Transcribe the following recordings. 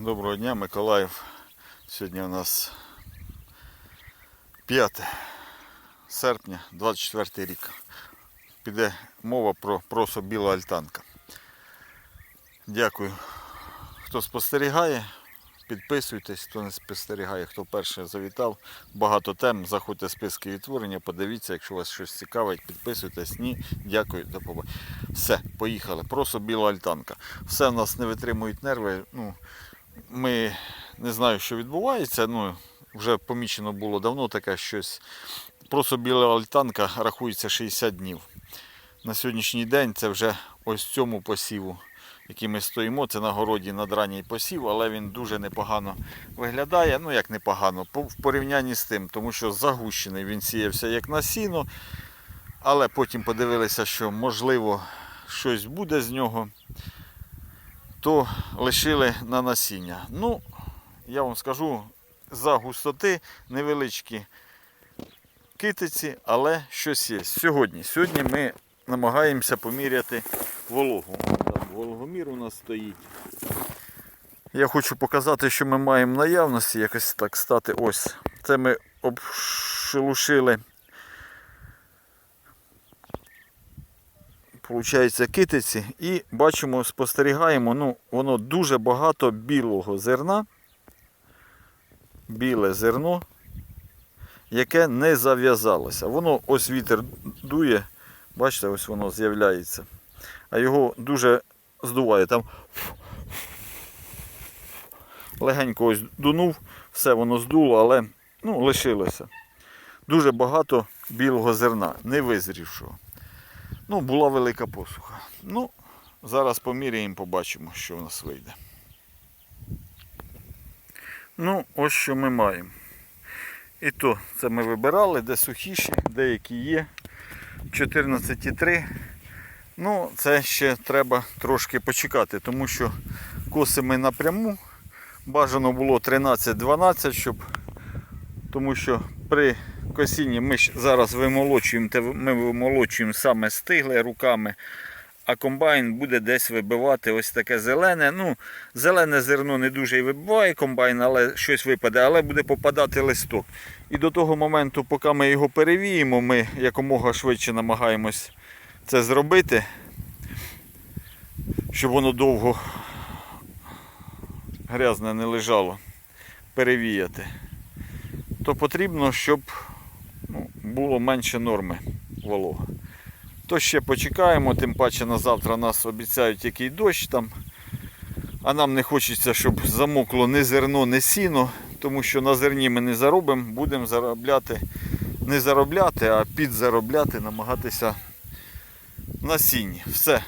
Доброго дня, Миколаїв. Сьогодні у нас 5 серпня, 24 рік. Піде мова про просо біла альтанка. Дякую, хто спостерігає. Підписуйтесь, хто не спостерігає, хто перше завітав. Багато тем. Заходьте в списки відтворення, подивіться, якщо вас щось цікавить, підписуйтесь. Ні, дякую, до побачення. Все, поїхали. Просто біла альтанка. Все в нас не витримують нерви. Ну, ми не знаю, що відбувається. Ну, вже помічено було давно таке щось. Просто біла альтанка рахується 60 днів. На сьогоднішній день це вже ось цьому посіву, який ми стоїмо. Це на городі надранній посів, але він дуже непогано виглядає. Ну як непогано, в порівнянні з тим, тому що загущений він сіявся як на сіно, але потім подивилися, що можливо щось буде з нього то лишили на насіння. Ну, я вам скажу, за густоти невеличкі китиці, але щось є. Сьогодні, сьогодні ми намагаємося поміряти вологу. Там вологомір у нас стоїть. Я хочу показати, що ми маємо наявності, якось так стати. Ось. Це ми обшелушили. Получається китиці і бачимо, спостерігаємо, ну, воно дуже багато білого зерна, біле зерно, яке не зав'язалося. Воно ось вітер дує, бачите, ось воно з'являється. А його дуже здуває. Там легенько ось дунув, все воно здуло, але ну, лишилося. Дуже багато білого зерна, не визрівшого. Ну, була велика посуха. Ну, зараз поміряємо, побачимо, що в нас вийде. Ну, ось що ми маємо. І то це ми вибирали, де сухіші, деякі є. 14,3. Ну, це ще треба трошки почекати, тому що коси ми напряму. Бажано було 13-12, щоб. Тому що при косінні ми зараз вимолочуємо, ми вимолочуємо саме стигле руками, а комбайн буде десь вибивати ось таке зелене. Ну, зелене зерно не дуже і вибиває комбайн, але щось випаде, але буде попадати листок. І до того моменту, поки ми його перевіємо, ми якомога швидше намагаємось це зробити, щоб воно довго грязне не лежало, перевіяти то потрібно, щоб ну, було менше норми волога. То ще почекаємо, тим паче на завтра нас обіцяють який дощ там. А нам не хочеться, щоб замокло ні зерно, ні сіно, тому що на зерні ми не заробимо, будемо заробляти, не заробляти, а підзаробляти, намагатися на сіні. Все.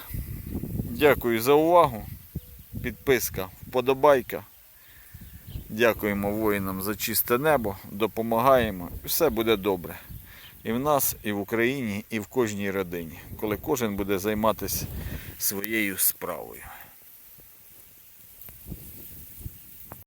Дякую за увагу. Підписка, вподобайка. Дякуємо воїнам за чисте небо, допомагаємо. і Все буде добре. І в нас, і в Україні, і в кожній родині, коли кожен буде займатися своєю справою.